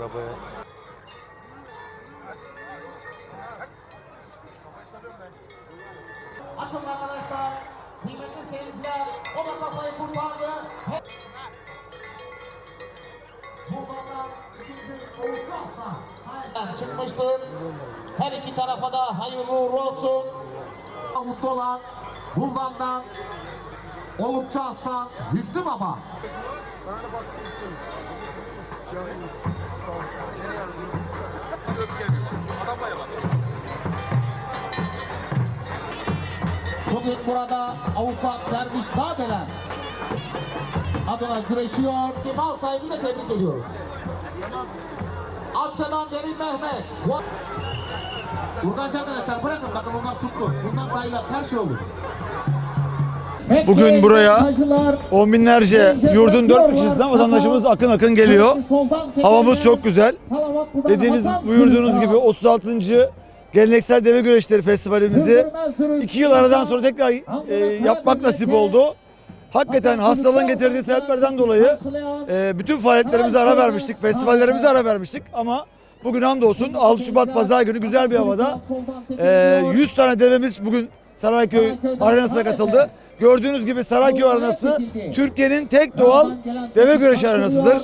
arabaya. Açın arkadaşlar. Kıymetli seyirciler. O da kafayı kurtardı. Buradan ikinci Oğuzcu Aslan. Çıkmıştır. Her iki tarafa da hayırlı uğurlu olsun. Mutlu olan Buldan'dan Olukçu Aslan Hüsnü Baba. Bugün burada avukat Derviş Nadeler adına güreşiyor. Mal sahibini de tebrik ediyoruz. Atçadan Derin Mehmet. Bu... Burgancı arkadaşlar bırakın bakın bunlar tuttu. Bunlar baylar her şey olur. Bugün buraya On binlerce yurdun dört köşesinden vatandaşımız akın akın geliyor. Havamız çok güzel. Dediğiniz buyurduğunuz gibi 36. Geleneksel Deve Güreşleri Festivalimizi iki yıl aradan sonra tekrar e, yapmak nasip oldu. Hakikaten hastalığın getirdiği sebeplerden dolayı e, bütün faaliyetlerimize ara vermiştik, festivallerimize ara vermiştik ama bugün hamdolsun 6 Şubat Pazar günü güzel bir havada e, 100 tane devemiz bugün Sarayköy Arenası'na katıldı. Gördüğünüz gibi Sarayköy Arenası Türkiye'nin tek doğal deve güreşi arenasıdır.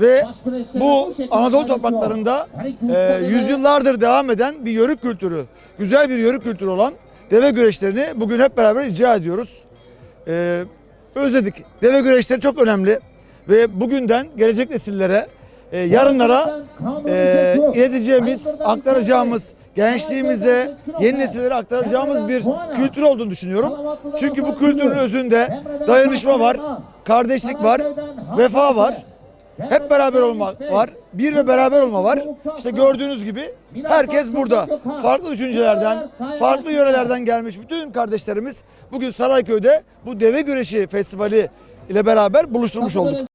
Ve bu Anadolu topraklarında e, yüzyıllardır devam eden bir yörük kültürü, güzel bir yörük kültürü olan deve güreşlerini bugün hep beraber icra ediyoruz. E, özledik. Deve güreşleri çok önemli ve bugünden gelecek nesillere, e, yarınlara e, ileteceğimiz, aktaracağımız, gençliğimize, yeni nesillere aktaracağımız bir kültür olduğunu düşünüyorum. Çünkü bu kültürün özünde dayanışma var, kardeşlik var, vefa var. Hep beraber olma var. Bir ve beraber olma var. İşte gördüğünüz gibi herkes burada. Farklı düşüncelerden, farklı yörelerden gelmiş bütün kardeşlerimiz bugün Sarayköy'de bu deve güreşi festivali ile beraber buluşturmuş olduk.